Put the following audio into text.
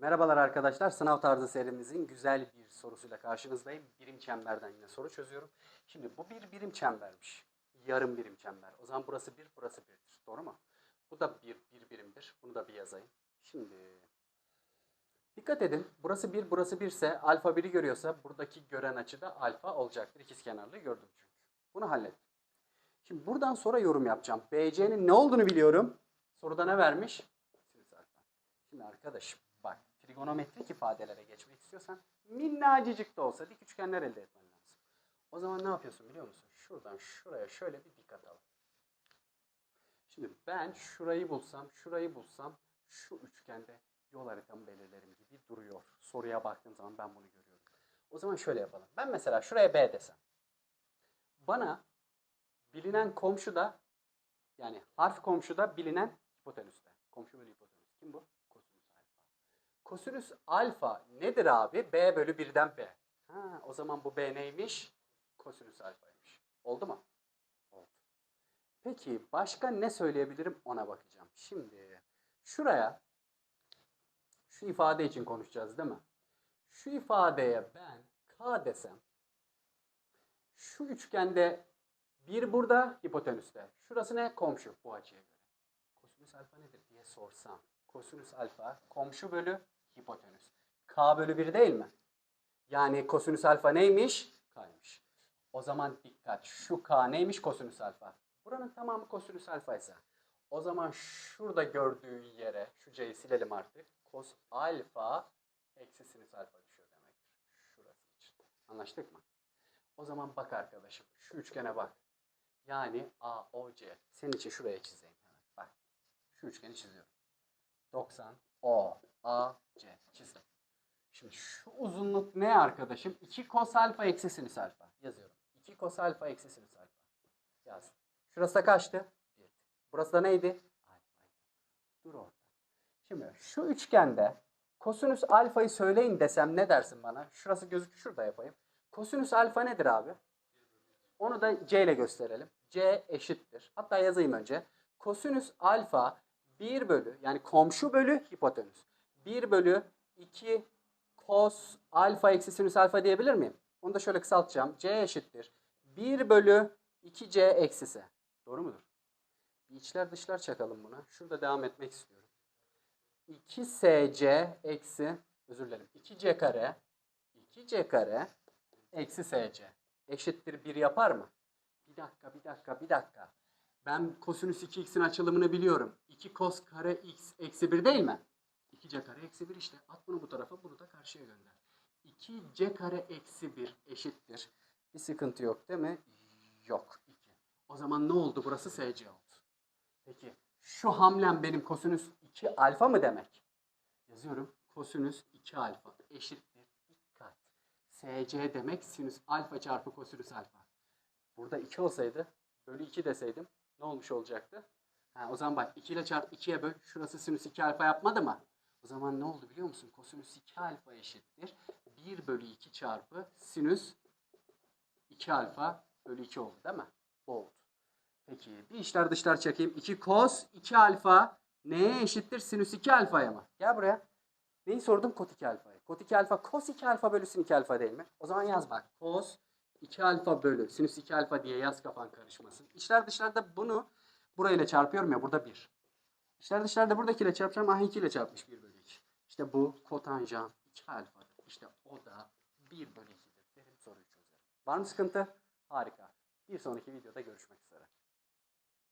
Merhabalar arkadaşlar. Sınav tarzı serimizin güzel bir sorusuyla karşınızdayım. Birim çemberden yine soru çözüyorum. Şimdi bu bir birim çembermiş. Yarım birim çember. O zaman burası bir, burası birdir. Doğru mu? Bu da bir, bir birimdir. Bunu da bir yazayım. Şimdi dikkat edin. Burası bir, burası birse alfa biri görüyorsa buradaki gören açı da alfa olacaktır. İkizkenarlığı gördüm çünkü. Bunu hallettim. Şimdi buradan sonra yorum yapacağım. BC'nin ne olduğunu biliyorum. Soruda ne vermiş? Şimdi arkadaşım trigonometrik ifadelere geçmek istiyorsan minnacıcık da olsa dik üçgenler elde etmen lazım. O zaman ne yapıyorsun biliyor musun? Şuradan şuraya şöyle bir dik atalım. Şimdi ben şurayı bulsam, şurayı bulsam şu üçgende yol haritamı belirlerim gibi duruyor. Soruya baktığım zaman ben bunu görüyorum. O zaman şöyle yapalım. Ben mesela şuraya B desem. Bana bilinen komşu da yani harf komşu da bilinen hipotenüste. Komşu bölü hipotenüs. Kim bu? Kosinüs alfa. Nedir abi? B bölü 1'den B. Ha, o zaman bu B neymiş? Kosinüs alfaymış. Oldu mu? Oldu. Peki başka ne söyleyebilirim ona bakacağım. Şimdi şuraya şu ifade için konuşacağız değil mi? Şu ifadeye ben K desem şu üçgende bir burada hipotenüste. Şurası ne? Komşu bu açıya göre. Kosinüs alfa nedir diye sorsam. Kosinüs alfa komşu bölü hipotenüs. K bölü 1 değil mi? Yani kosinüs alfa neymiş? K'ymış. O zaman dikkat. Şu K neymiş? Kosinüs alfa. Buranın tamamı kosinüs alfa ise. O zaman şurada gördüğü yere şu C'yi silelim artık. Kos alfa eksi sinüs alfa düşüyor demektir. Şurası için. Anlaştık mı? O zaman bak arkadaşım. Şu üçgene bak. Yani AOC. Senin için şuraya çizeyim. Bak. Şu üçgeni çiziyorum. 90 O A C çizdim. Şimdi şu uzunluk ne arkadaşım? 2 kos alfa eksi sinüs alfa. Yazıyorum. 2 kos alfa eksi sinüs alfa. Yazdım. Şurası da kaçtı? 1. Burası da neydi? Alfaydı. Dur orada. Şimdi şu üçgende kosinüs alfayı söyleyin desem ne dersin bana? Şurası gözük şurada yapayım. Kosinüs alfa nedir abi? Onu da C ile gösterelim. C eşittir. Hatta yazayım önce. Kosinüs alfa 1 bölü yani komşu bölü hipotenüs. 1 bölü 2 kos alfa eksi sinüs alfa diyebilir miyim? Onu da şöyle kısaltacağım. C eşittir. 1 bölü 2C eksisi. Doğru mudur? İçler dışlar çakalım buna. Şurada devam etmek istiyorum. 2SC eksi özür dilerim. 2C kare 2C kare eksi SC eşittir 1 yapar mı? Bir dakika, bir dakika, bir dakika. Ben kosinüs 2x'in açılımını biliyorum. 2 kos kare x eksi 1 değil mi? 2c kare eksi 1 işte. At bunu bu tarafa, bunu da karşıya gönder. 2c kare eksi 1 eşittir. Bir sıkıntı yok değil mi? Yok. 2. O zaman ne oldu? Burası SC oldu. Peki şu hamlem benim kosinüs 2 alfa mı demek? Yazıyorum. Kosinüs 2 alfa eşittir. Dikkat. SC demek sinüs alfa çarpı kosinüs alfa. Burada 2 olsaydı bölü 2 deseydim ne olmuş olacaktı? Ha, o zaman bak 2 ile çarp 2'ye böl. Şurası sinüs 2 alfa yapmadı mı? O zaman ne oldu biliyor musun? Kosinüs 2 alfa eşittir. 1 bölü 2 çarpı sinüs 2 alfa bölü 2 oldu değil mi? Bu oldu. Peki bir içler dışlar çekeyim. 2 kos 2 alfa neye eşittir? Sinüs 2 alfaya mı? Gel buraya. Neyi sordum? Kot 2 alfayı. Kot 2 alfa kos 2 alfa bölü sin 2 alfa değil mi? O zaman yaz bak. Kos 2 alfa bölü sinüs 2 alfa diye yaz kafan karışmasın. İçler dışlarda bunu burayla çarpıyorum ya burada 1. İçler dışlarda buradakiyle çarpacağım. Ah 2 ile çarpmış 1 bölü 2. İşte bu kotanjant 2 alfadır. İşte o da 1 bölü 2'dir. Derim soruyu çözerim. Var mı sıkıntı? Harika. Bir sonraki videoda görüşmek üzere.